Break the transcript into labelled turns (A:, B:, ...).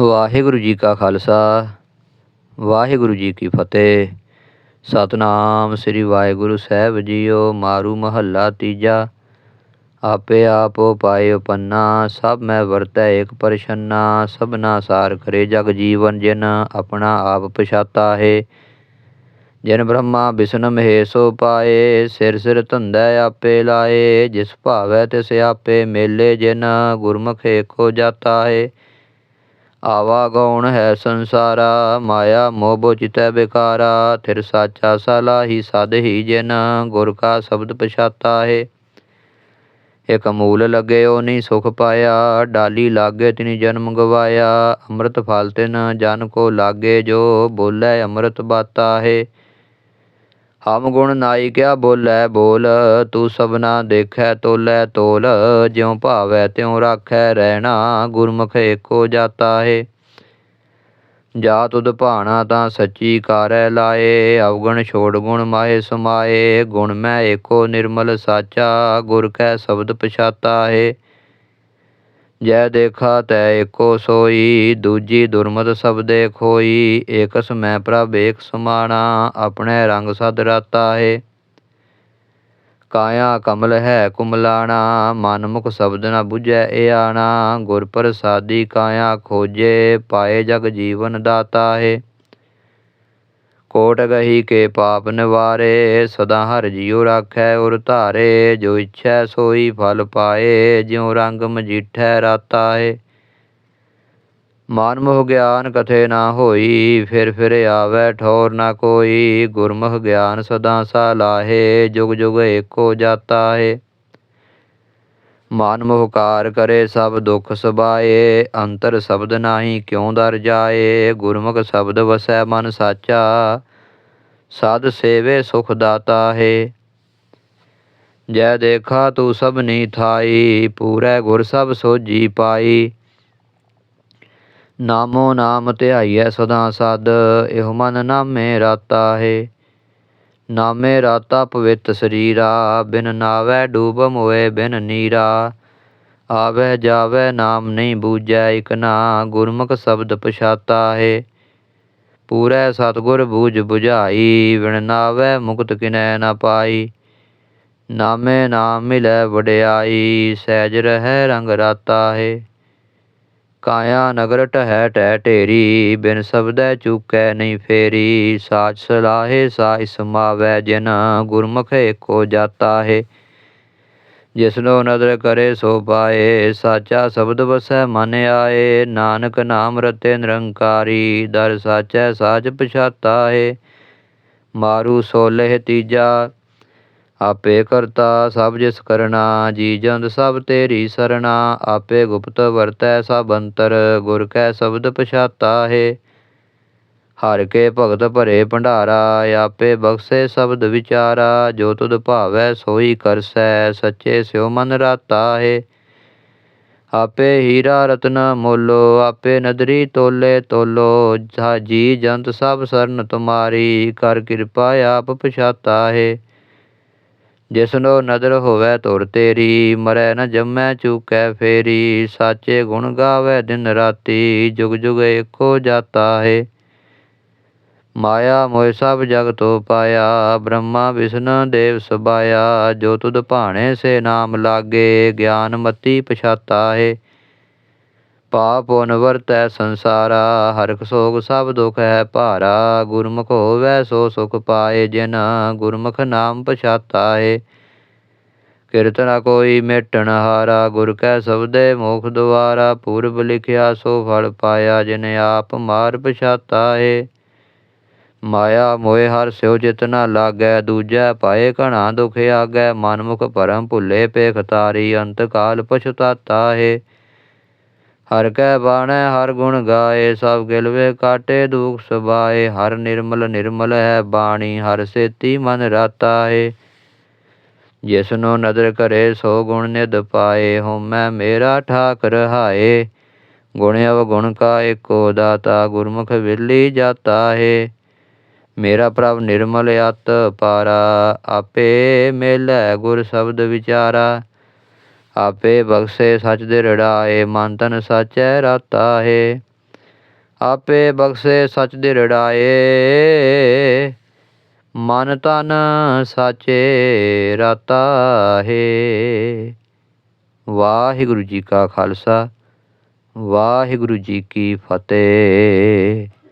A: ਵਾਹਿਗੁਰੂ ਜੀ ਕਾ ਖਾਲਸਾ, ਵਾਹਿਗੁਰੂ ਜੀ ਕੀ ਫਤਿਹ। ਸਤਨਾਮ ਸ੍ਰੀ ਵਾਹਿਗੁਰੂ ਸਾਹਿਬ ਜੀਓ, ਮਾਰੂ ਮਹੱਲਾ ਤੀਜਾ। ਆਪੇ ਆਪੋ ਪਾਇਓ ਪੰਨਾ ਸਭ ਮੈਂ ਵਰਤੈ ਏਕ ਪਰਛੰਨਾ, ਸਭਨਾ ਸਾਰ ਕਰੇ ਜਗ ਜੀਵਨ, ਜਿਨ ਆਪਣਾ ਆਪ ਪਛਾਤਾ ਹੈ। ਜਿਨ ਬ੍ਰਹਮਾ ਵਿਸ਼ਨ ਮਹੇਸ਼ੋ ਪਾਏ, ਸਿਰ ਸਿਰ ਧੰਦੈ ਆਪੇ ਲਾਏ, ਜਿਸ ਭਾਵੈ ਤਿਸ ਆਪੇ ਮੇਲੇ, ਜਿਨ ਗੁਰਮੁਖ ਏਕੋ ਜਾਤਾ ਹੈ। ਆਵਾ ਗਉਣ ਹੈ ਸੰਸਾਰਾ, ਮਾਇਆ ਮੋਹ ਬੋਚਿਤੈ ਬਿਕਾਰਾ ਥਿਰ ਸਾਚਾ ਸਲਾਹੀ ਹੀ ਜਿਨ, ਗੁਰ ਕਾ ਸ਼ਬਦ ਪਛਾਤਾ ਹੈ। ਇਕ ਮੂਲ ਲੱਗਿਓ ਨਹੀਂ ਸੁਖ ਪਾਇਆ, ਡਾਲੀ ਲਾਗੇ ਤਿਨੀ ਜਨਮ ਗਵਾਇਆ ਅੰਮ੍ਰਿਤ ਫਲ ਤਿਨ ਜਨ ਕੋ ਲਾਗੇ ਜੋ ਬੋਲੇ ਅੰਮ੍ਰਿਤ ਬਾਤਾ ਹੈ। ਹਮ ਗੁਣ ਨਾਈ ਕਿਆ ਬੋਲੇ ਬੋਲ, ਤੂੰ ਸਭਨਾ ਦੇਖੈ ਤੋਲੇ ਤੋਲ, ਜਿਉ ਭਾਵੈ ਤਿਉ ਰਾਖੈ ਰਹਿਣਾ ਗੁਰਮੁਖ ਏਕੋ ਜਾਤਾ ਹੈ। ਜਾ ਤੁਧ ਭਾਣਾ ਤਾਂ ਸੱਚੀ ਕਾਰੈ ਲਾਏ, ਅਵਗਣ ਛੋੜ ਗੁਣ ਮਾਏ ਸਮਾਏ, ਗੁਣ ਮੈਂ ਏਕੋ ਨਿਰਮਲ ਸਾਚਾ, ਗੁਰ ਕੈ ਸ਼ਬਦ ਪਛਾਤਾ ਹੈ। ਜੈ ਦੇਖਾ ਤੈ ਏਕੋ ਸੋਈ, ਦੂਜੀ ਦੁਰਮਤ ਸਬਦੇ ਖੋਈ, ਏਕਸ ਮੈਂ ਪ੍ਰਭ ਏਕ ਸਮਾਣਾ, ਆਪਣੇ ਰੰਗ ਸਦ ਰਾਤਾ ਹੈ ਕਾਇਆ ਕਮਲ ਹੈ ਕੁਮਲਾਣਾ ਮਨ ਮੁਖ ਸ਼ਬਦ ਨਾ 부ਝੈ ਏ ਆਣਾ, ਗੁਰ ਪ੍ਰਸਾਦੀ ਕਾਇਆ ਖੋਜੇ, ਪਾਏ ਜਗ ਜੀਵਨ ਦਾਤਾ ਹੈ ਕੋਟ ਗਹੀ ਕੇ ਪਾਪ ਨਿਵਾਰੇ, ਸਦਾ ਹਰ ਜੀਉ ਰਾਖੈ ਉਰ ਧਾਰੇ, ਜੋ ਇਛੈ ਸੋਈ ਫਲ ਪਾਏ, ਜਿਉ ਰੰਗ ਮਜੀਠੈ ਰਾਤਾ ਹੈ ਮਨ ਮੋਹ ਗਿਆਨ ਕਥੇ ਨਾ ਹੋਈ, ਫਿਰ ਫਿਰ ਆਵੈ ਠੌਰ ਨਾ ਕੋਈ, ਗੁਰਮੁਖ ਗਿਆਨ ਸਦਾ ਸਾ ਲਾਹੇ, ਜੁਗ ਜੁਗ ਏਕੋ ਜਾਤਾ ਹੈ ਮਨ ਮੁਹਕਾਰ ਕਰੇ ਸਭ ਦੁੱਖ ਸਬਾਏ ਅੰਤਰ ਸ਼ਬਦ ਨਾਹੀ ਕਿਉ ਦਰ ਜਾਏ? ਗੁਰਮੁਖ ਸ਼ਬਦ ਵਸੈ ਮਨ ਸਾਚਾ, ਸਾਧ ਸੇਵੇ ਸੁਖ ਦਾਤਾ ਹੈ। ਜੈ ਦੇਖਾ ਤੂੰ ਸਭਨੀ ਥਾਈ, ਪੂਰੈ ਗੁਰ ਸਭ ਸੋਜੀ ਪਾਈ। ਨਾਮੋ ਨਾਮ ਧਿਆਈਐ ਸਦਾ ਸਦ, ਇਹੋ ਮਨ ਨਾਮੇ ਰਾਤਾ ਹੈ। ਨਾਮੇ ਰਾਤਾ ਪਵਿੱਤ ਸਰੀਰਾ, ਬਿਨ ਨਾਵੈ ਡੂਬ ਮੋਏ ਬਿਨ ਨੀਰਾ। ਆਵੈ ਜਾਵੈ ਨਾਮ ਨਹੀਂ ਬੂਝੈ ਇਕ ਨਾ, ਗੁਰਮੁਖ ਸ਼ਬਦ ਪਛਾਤਾ ਹੈ। ਪੂਰੈ ਸਤਗੁਰ ਬੂਝ 부ਝਾਈ ਵਿਣ ਨਾਵੈ ਮੁਕਤ ਕਿਨੈ ਨ ਪਾਈ। ਨਾਮੇ ਨਾਮ ਮਿਲੈ ਵਡਿਆਈ, ਸਹਿਜ ਰਹਿ ਰੰਗ ਰਾਤਾ ਹੈ। ਕਾਇਆ ਨਗਰ ਟਹਿ ਟਹਿ ਢੇਰੀ, ਬਿਨ ਸਬਦੈ ਚੂਕੈ ਨਹੀਂ ਫੇਰੀ। ਸਾਚ ਸਲਾਹੇ ਸਾਈ ਸਮਾਵੈ ਜਿਨ ਗੁਰਮੁਖ ਏਕੋ ਜਾਤਾ ਹੈ ਜਿਸਨੋ ਨਦਰ ਕਰੇ ਸੋ ਪਾਏ, ਸਾਚਾ ਸ਼ਬਦ ਵਸੈ ਮਨ ਆਏ। ਨਾਨਕ ਨਾਮ ਰਤੇ ਨਿਰੰਕਾਰੀ, ਦਰ ਸਾਚੈ ਸਾਚ ਪਛਾਤਾ ਹੈ ਮਾਰੂ ਸੋਲਹਿ ਤੀਜਾ ਆਪੇ ਕਰਤਾ ਸਭ ਜਿਸ ਕਰਨਾ ਜੀ ਜੰਦ ਸਭ ਤੇਰੀ ਸਰਣਾ, ਆਪੇ ਗੁਪਤ ਵਰਤੈ ਸਭ ਅੰਤਰ, ਗੁਰ ਕੈ ਸ਼ਬਦ ਪਛਾਤਾ ਹੈ। ਹਰ ਕੇ ਭਗਤ ਭਰੇ ਭੰਡਾਰਾ, ਆਪੇ ਬਖਸ਼ੇ ਸ਼ਬਦ ਵਿਚਾਰਾ, ਜੋ ਤੁਧ ਭਾਵੈ ਸੋਈ ਕਰਸੈ, ਸੱਚੇ ਸਿਉ ਮਨ ਰਾਤਾ ਹੈ। ਆਪੇ ਹੀਰਾ ਰਤਨ ਮੋਲੋ, ਆਪੇ ਨਦਰੀ ਤੋਲੇ ਤੋਲੋ, ਜੀ ਜੰਤ ਸਭ ਸਰਨ ਤੁਮਾਰੀ, ਕਰ ਕਿਰਪਾ ਆਪ ਪਛਾਤਾ ਹੈ। ਜਿਸਨੋ ਨਦਰ ਹੋਵੇ ਤੁਰ ਤੇਰੀ, ਮਰੈ ਨ ਜੰਮੈ ਚੂਕੈ ਫੇਰੀ। ਸਾਚੇ ਗੁਣ ਗਾਵੇ ਦਿਨ ਰਾਤੀ, ਜੁਗ ਜੁਗ ਏਕੋ ਜਾਤਾ ਹੈ। ਮਾਇਆ ਮੋਇ ਸਭ ਜਗ ਤੋ ਪਾਇਆ, ਬ੍ਰਹਮਾ ਵਿਸ਼ਨ ਦੇਵ ਸਬਾਇਆ। ਜੋ ਤੁਧ ਭਾਣੇ ਸੇ ਨਾਮ ਲਾਗੇ, ਗਿਆਨ ਮਤੀ ਪਛਾਤਾ ਹੈ। ਪਾਪ ਪੁਨ ਵਰਤੈ ਸੰਸਾਰਾ ਹਰਖ ਸੋਗ ਸਭ ਦੁਖ ਹੈ ਭਾਰਾ। ਗੁਰਮੁਖ ਹੋਵੈ ਸੋ ਸੁਖ ਪਾਏ ਜਿਨ, ਗੁਰਮੁਖ ਨਾਮ ਪਛਾਤਾ ਹੈ ਕਿਰਤਨਾ ਕੋਈ ਮੇਟਣ ਹਾਰਾ, ਗੁਰ ਕੈ ਸਬਦੇ ਮੋਖ ਦੁਆਰਾ। ਪੂਰਬ ਲਿਖਿਆ ਸੋ ਫਲ ਪਾਇਆ ਜਿਨ ਆਪ ਮਾਰ ਪਛਾਤਾ ਹੈ ਮਾਇਆ ਮੋਏ ਹਰ ਸਿਉ ਜਿਤਨਾ ਲਾਗੈ, ਦੂਜੈ ਪਾਏ ਘਣਾ ਦੁਖ ਆਗੈ। ਮਨਮੁਖ ਪਰਮ ਭੁੱਲੇ ਪੇਖ ਤਾਰੀ, ਅੰਤ ਕਾਲ ਪਛਤਾਤਾ ਹੈ ਹਰ ਕੈ ਬਾਣੈ, ਹਰ ਗੁਣ ਗਾਏ, ਸਭ ਗਿਲਵੇ ਕਾਟੇ, ਦੁਖ ਸਬਾਏ ਹਰ ਨਿਰਮਲ ਨਿਰਮਲ ਹੈ ਬਾਣੀ, ਹਰ ਸੇਤੀ ਮਨ ਰਾਤਾ ਹੈ ਜਿਸਨੋ ਨਦਰ ਕਰੇ, ਸੋ ਗੁਣ ਨਿਦ ਪਾਏ, ਹਉਮੈ ਮੇਰਾ ਠਾਕ ਰਹਾਏ ਗੁਣ ਅਵਗੁਣ ਕਾ ਏਕੋ ਦਾਤਾ, ਗੁਰਮੁਖ ਵਿਲੀ ਜਾਤਾ ਹੈ ਮੇਰਾ ਪ੍ਰਭ ਨਿਰਮਲ ਅਤ ਪਾਰਾ, ਆਪੇ ਮੇਲੇ ਗੁਰ ਸ਼ਬਦ ਵਿਚਾਰਾ। ਆਪੇ ਬਖਸ਼ੇ ਸੱਚ ਦੇ ਰੜਾਏ, ਮਨ ਤਨ ਸਾਚੈ ਰਾਤਾ ਹੈ ਆਪੇ ਬਖਸ਼ੇ ਸੱਚ ਦੇ ਰੜਾਏ, ਮਨ ਤਨ ਸਾਚੇ ਰਾਤਾ ਹੈ ਵਾਹਿਗੁਰੂ ਜੀ ਕਾ ਖਾਲਸਾ, ਵਾਹਿਗੁਰੂ ਜੀ ਕੀ ਫਤਿਹ।